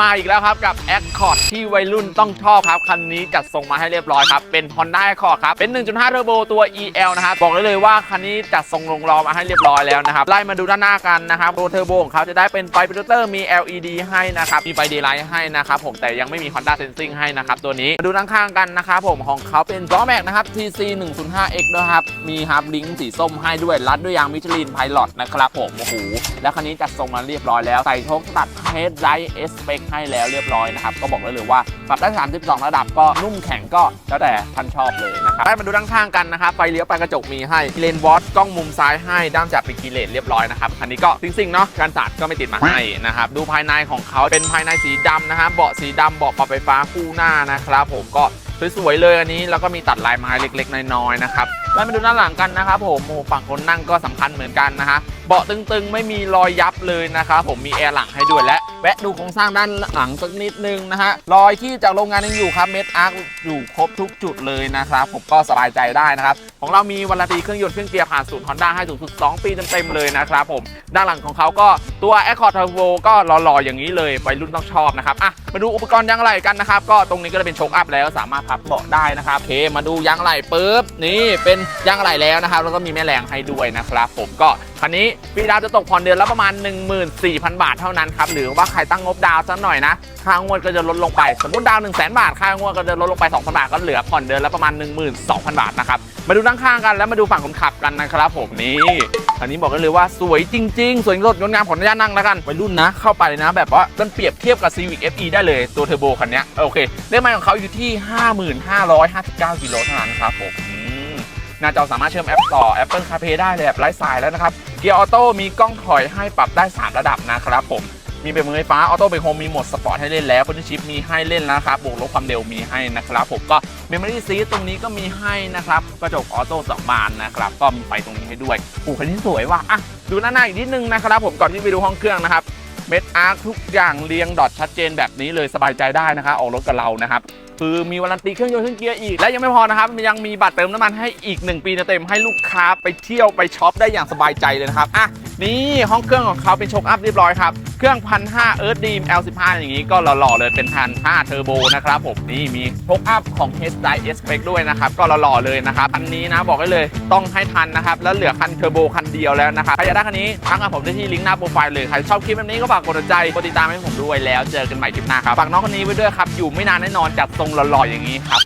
มาอีกแล้วครับกับ Accord ที่วัยรุ่นต้องชอบครับคันนี้จัดส่งมาให้เรียบร้อยครับ เป็น Honda Accord ครับ เป็น 1.5 Turbo ตัว EL นะครับบอกได้เลยว่าคันนี้จัดส่งลงรอมาให้เรียบร้อยแล้วนะครับไล่มาดูด้านหน้ากันนะครับตัวเทอร์โบของเขาจะได้เป็นไฟโปรเจคเตอร์มี LED ให้นะครับมีไฟเดย์ไลท์ให้นะครับผมแต่ยังไม่มี Honda Sensing ให้นะครับตัวนี้มาดูด้านข้างกันนะครับผมของเขาเป็นล้อแม็กนะครับ TC 105X นะครับมีฮับลิงสีส้มให้ด้วยรัดด้วยยางมิชลินไพลอตนะครับผมโอ้โหแล้วคันนี้จัดส่งมาเรียบร้อยแล้วใส่โชคตัดเฮดไ i ท์เอสเปคให้แล้วเรียบร้อยนะครับ ก็บอกได้เลยว่าปรับได้ 32 ระดับก็นุ่มแข็งก็แล้วแต่ท่านชอบเลยนะครับได้มาดูด้านข้างกันนะครับไฟเลี้ยวไปกระจกมีให้เลนวอตกล้องมุมซ้ายให้ด้ามจับเป็นคีเลนเรียบร้อยนะครับอันนี้ก็ซิ่งๆเนาะการสาดก็ไม่ติดมาให้นะครับดูภายในของเขาเป็นภายในสีดำนะครับเบาะสีดำเบาะปรับไฟฟ้าคู่หน้านะครับผมก็สวยๆเลยอันนี้แล้วก็มีตัดลายไม้เล็ก ๆ น้อยๆนะครับแล้วมาดูด้านหลังกันนะครับผมโอ้ฝั่งคนนั่งก็สำคัญเหมือนกันนะฮะ เบาะตึงๆ ไม่มีรอยยับเลยนะครับผมมีแอร์หลังให้ด้วยและแวะดูโครงสร้างด้านหลังสักนิดนึงนะฮะรอยที่จากโรงงานยังอยู่ครับเม็ดอาร์คอยู่ครบทุกจุดเลยนะครับผมก็สบายใจได้นะครับของเรามีวันละตีเครื่องยนต์เครื่องเกียร์ผ่านศูนย์ฮอนด้าให้สูงสุด2ปีเต็มๆเลยนะครับผมด้านหลังของเขาก็ตัว Accord Turbo ก็หล่อๆอย่างนี้เลยวัยรุ่นต้องชอบนะครับอะมาดูอุปกรณ์ยางไหล่กันนะครับก็ตรงนี้ก็จะเป็นโชคอัพแล้วสามารถพับเบาะได้นะครับโอเคมาดูยางไหล่ปุ๊บนี่เป็นยางไหล่แล้วนะครับแล้วก็มีแม่แรงให้ด้วยนะครับผมก็คันนี้ปีดาวจะตกผ่อนเดือนละประมาณ 14,000 บาทเท่านั้นครับหรือว่าใครตั้งงบดาวสักหน่อยนะค่างวดก็จะลดลงไป สมมติดาวน์1 0 0 0 0 0 บาทค่างวดก็จะลดลงไป 2,000 บาทก็เหลือผ่อนเดือนละประมาณ 12,000 บาทนะครับมาดูด้านข้างกันแล้วมาดูฝั่งคนขับกันนะครับผมนี่อันนี้บอกได้เลยว่าสวยจริง ๆ สวยงดงดงามขออนุญาตนั่งแล้วกันวัยรุ่นนะ เข้าไปนะ แบบว่ามันเปรียบเทียบกับ Civic FE ได้เลยตัวเทอร์โบคันนี้โอเคเลขไมล์ของเขาอยู่ที่ 5559กิโลเท่านั้นครับผม หน้าจอสามารถเชื่อมแอปต่อ Apple CarPlay ได้เลยแบบไร้สายแล้วนะครับ เกียร์ออโต้มีกล้องถอยให้ปรับได้ 3 ระดับนะครับผมมีเป็นมือไฟฟ้าออโต้เป็นโฮมมีโหมดสปอร์ตให้เล่นแล้วพันชิปมีให้เล่นแล้วนะครับบวกลบความเร็วมีให้นะครับผมก็เมมโมรี่ซีตรงนี้ก็มีให้นะครับกระจกออโต้สองบานนะครับก็มีไฟตรงนี้ให้ด้วยโอ้คันนี้สวยว่ะอะดูหน้าหน้าอีกนิดนึงนะครับผมก่อนที่ไปดูห้องเครื่องนะครับ เม็ดอาร์คทุกอย่างเรียงดอทชัดเจนแบบนี้เลยสบายใจได้นะคะออกรถกับเรานะครับคือมีวารันตีเครื่องยนต์เครื่องเกียร์อีก และยังไม่พอนะครับ ยังมีบัตรเติมน้ำมันให้อีก 1 ปีเต็มให้ลูกค้าไปเที่ยวไปช็อปได้อย่างสบายใจเลยนะครับอะ นี่ห้องเครื่องของเขาเป็นชคอัพเรียบร้อยครับ เครื่องพันห้าเอิร์ธดีม L15 อย่างนี้ก็หล่อๆเลยเป็นพันห้าเทอร์โบนะครับผมนี่มีชคอัพของ h d i S Spec ด้วยนะครับ ก็หล่อๆเลยนะครับอันนี้นะบอกได้เลยต้องให้ทันนะครับ แล้วเหลือคันเทอร์โบคันเดียวแล้วนะครับใครอยากได้คันนี้ทักกับผมได้ที่ลิงก์หน้าโปรไฟล์เลยใครชอบคลิปแบบนี้ก็ฝากกดใจกดติดตามให้ผมด้วยแล้ว เจอกันใหม่คลิปหน้าครับฝากน้องคนนี้ไว้ด้วยครับอยู่ไม่นานแน่นอนจัดทรงหล่อๆอย่างนี้ครับ